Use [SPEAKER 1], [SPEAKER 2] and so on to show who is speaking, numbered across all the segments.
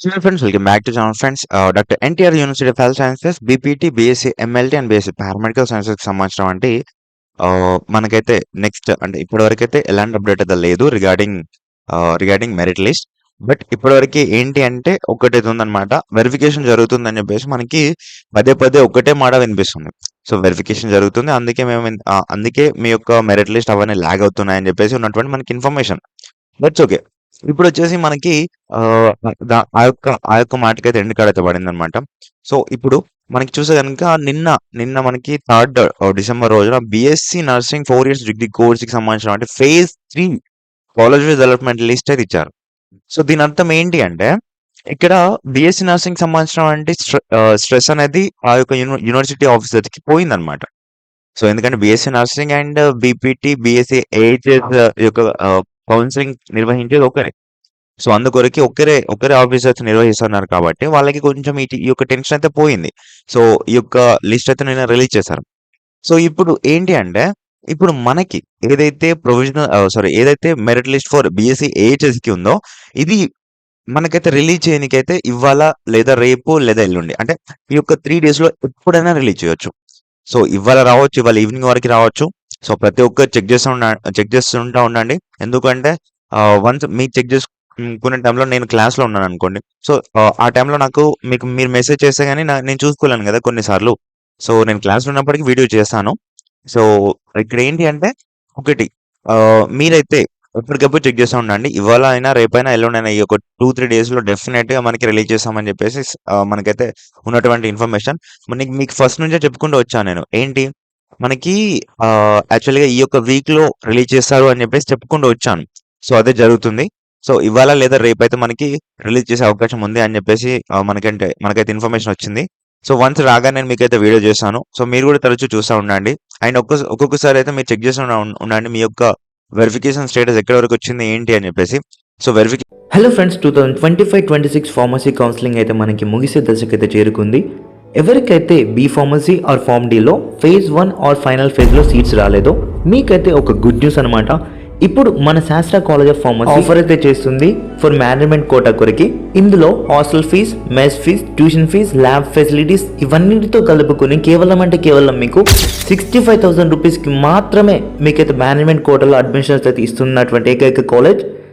[SPEAKER 1] Hello friends, welcome back to channel friends. Uh, Dr. NTR University of Health Sciences, BPT, BSc, MLT and BSc paramedical సైన్సెస్కి సంబంధించిన వంటి uh, మనకైతే next అంటే ఇప్పటివరకు అయితే ఎలాంటి update అయితే లేదు regarding regarding merit list but ఇప్పటివరకు ఏంటి అంటే ఒకటి ఉందన్నమాట. వెరిఫికేషన్ జరుగుతుందని చెప్పేసి మనకి పదే పదే ఒకటే మాట వినిపిస్తుంది. సో వెరిఫికేషన్ జరుగుతుంది. అందుకే మేము uh, అందుకే మీ యొక్క మెరిట్ లిస్ట్ అవన్నీ లాగ్ అవుతున్నాయని చెప్పేసి ఉన్నటువంటి మనకి ఇన్ఫర్మేషన్ దట్స్ ఓకే ఇప్పుడు వచ్చేసి మనకి ఆ, దా- ఆ యొక్క ఆ యొక్క మాటకైతే ఎండ్ కార్డ్ అయితే పడింది అనమాట సో ఇప్పుడు మనకి చూసే కనుక నిన్న నిన్న మనకి థర్డ్ డిసెంబర్ రోజున BSc nursing four years degree కోర్స్కి సంబంధించిన అంటే phase three college development list అయితే ఇచ్చారు. సో దీని అర్థం ఏంటి అంటే ఇక్కడ బిఎస్సి నర్సింగ్ సంబంధించిన అంటే స్ట్రెస్ అనేది ఆ యొక్క యూనివర్సిటీ ఆఫీసర్కి పోయిందన్నమాట. సో ఎందుకంటే BSc nursing and BPT BSc AHS యొక్క కౌన్సిలింగ్ నిర్వహించేది ఒకరే సో అందుకొరకి ఒకరే ఒకరే ఆఫీసర్స్ నిర్వహిస్తున్నారు కాబట్టి వాళ్ళకి కొంచెం ఈ యొక్క టెన్షన్ అయితే పోయింది. సో ఈ యొక్క లిస్ట్ అయితే నేను రిలీజ్ చేశాను. సో ఇప్పుడు ఏంటి అంటే ఇప్పుడు మనకి ఏదైతే ప్రొవిజనల్ సారీ ఏదైతే మెరిట్ లిస్ట్ ఫర్ బీఎస్సీ ఏహెచ్ఎస్కి ఉందో ఇది మనకైతే రిలీజ్ చేయడానికైతే ఇవాళ లేదా రేపు లేదా ఎల్లుండి? అంటే ఈ యొక్క త్రీ డేస్లో ఎప్పుడైనా రిలీజ్ చేయొచ్చు. సో ఇవాళ రావచ్చు ఇవాళ ఈవినింగ్ వరకు రావచ్చు. సో ప్రతి ఒక్కరు చెక్ చేస్తూ ఉండ చెక్ చేస్తుంటా ఉండండి. ఎందుకంటే వన్స్ మీరు చెక్ చేసుకునే టైంలో నేను క్లాస్లో ఉన్నాను అనుకోండి. సో ఆ టైంలో నాకు మీకు మీరు మెసేజ్ చేస్తే కానీ నా- నేను చూసుకోలేను కదా కొన్నిసార్లు. సో నేను క్లాస్లో ఉన్నప్పటికీ వీడియో చేస్తాను. సో ఇక్కడ ఏంటి అంటే ఒకటి మీరైతే ఎప్పటికప్పుడు చెక్ చేస్తూ ఉండండి. ఇవాళ అయినా రేపైనా ఎల్లుండైనా ఈ ఒక టూ త్రీ డేస్లో డెఫినెట్గా మనకి రిలీజ్ చేస్తామని చెప్పేసి మనకైతే ఉన్నటువంటి ఇన్ఫర్మేషన్. మనకి మీకు ఫస్ట్ నుంచే చెప్పుకుంటూ వచ్చాను నేను. ఏంటి? మనకి యాక్చువల్గా ఈ యొక్క వీక్లో రిలీజ్ చేస్తారు అని చెప్పేసి చెప్పుకుంటూ వచ్చాను. సో అదే జరుగుతుంది. సో ఇవాళ లేదా రేపైతే మనకి రిలీజ్ చేసే అవకాశం ఉంది అని చెప్పేసి మనకంటే మనకైతే ఇన్ఫర్మేషన్ వచ్చింది. సో వన్స్ రాగా నేను మీకైతే వీడియో చేస్తాను సో మీరు కూడా తరచూ చూస్తూ ఉండండి. అండ్ ఒక్క ఒక్కొక్కసారి అయితే మీరు చెక్ చేస్తూ ఉండ- ఉండండి మీ యొక్క వెరిఫికేషన్ స్టేటస్ ఎక్కడి వరకు వచ్చింది ఏంటి అని చెప్పేసి. So వెరిఫికే
[SPEAKER 2] hello friends two thousand twenty five twenty six pharmacy counselling అయితే మనకి ముగిసే దశకైతే చేరుకుంది. ఎవరికైతే బీ ఫార్మసీ ఆర్ ఫార్మ్ డీలో ఫేజ్ వన్ ఆర్ ఫైనల్ ఫేజ్లో సీట్స్ రాలేదో మీకైతే ఒక గుడ్ న్యూస్ అనమాట ఇప్పుడు మన శాస్త్ర కాలేజ్ ఆఫ్ ఫార్మసీ ఆఫర్ అయితే చేస్తుంది ఫర్ మేనేజ్మెంట్ కోటా కొరికి. ఇందులో hostel fees mess fees tuition fees lab facilities ఇవన్నిటితో కలుపుకొని కేవలం అంటే కేవలం మీకు సిక్స్టీ ఫైవ్ థౌసండ్ రూపీస్కి మాత్రమే మీకైతే మేనేజ్మెంట్ కోటాలో అడ్మిషన్స్ అయితే ఇస్తున్నటువంటి ఏకైక కాలేజ్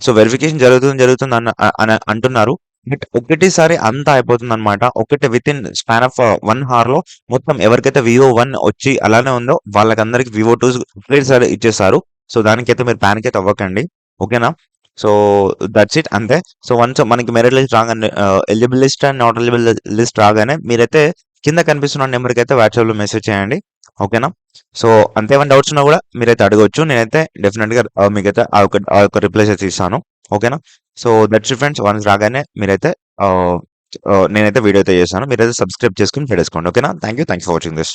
[SPEAKER 1] సో వెరిఫికేషన్ జరుగుతుంది జరుగుతుంది అన్న అని అంటున్నారు. బట్ ఒకటేసారి అంతా అయిపోతుంది అనమాట ఒకటి with in span of one హార్లో మొత్తం ఎవరికైతే వివో వన్ వచ్చి అలానే ఉందో వాళ్ళకందరికి వివో టూ అప్డేట్స్ ఇచ్చేస్తారు సో దానికైతే మీరు ప్యానిక్ అయితే అవ్వకండి. ఓకేనా? సో దట్స్ ఇట్ అంతే. సో వన్స్ మనకి మెరిట్ లిస్ట్ రాగానే eligible list and not eligible list రాగానే మీరైతే కింద కనిపిస్తున్న నెంబర్కి అయితే వాట్సాప్లో మెసేజ్ చేయండి. ఓకేనా? సో అంతేమైనా డౌట్స్ ఉన్నా కూడా మీరైతే అడగొచ్చు. నేనైతే డెఫినెట్గా మీకైతే ఆ యొక్క ఆ యొక్క రిప్లైస్ అయితే ఇస్తాను. ఓకేనా? సో దట్స్ ఫ్రెండ్స్ వన్స్ రాగానే మీరైతే నేనైతే వీడియో అయితే చేస్తాను. మీరైతే సబ్స్క్రైబ్ చేసుకుని పెట్టేసుకోండి ఓకేనా? Thank you thank for watching this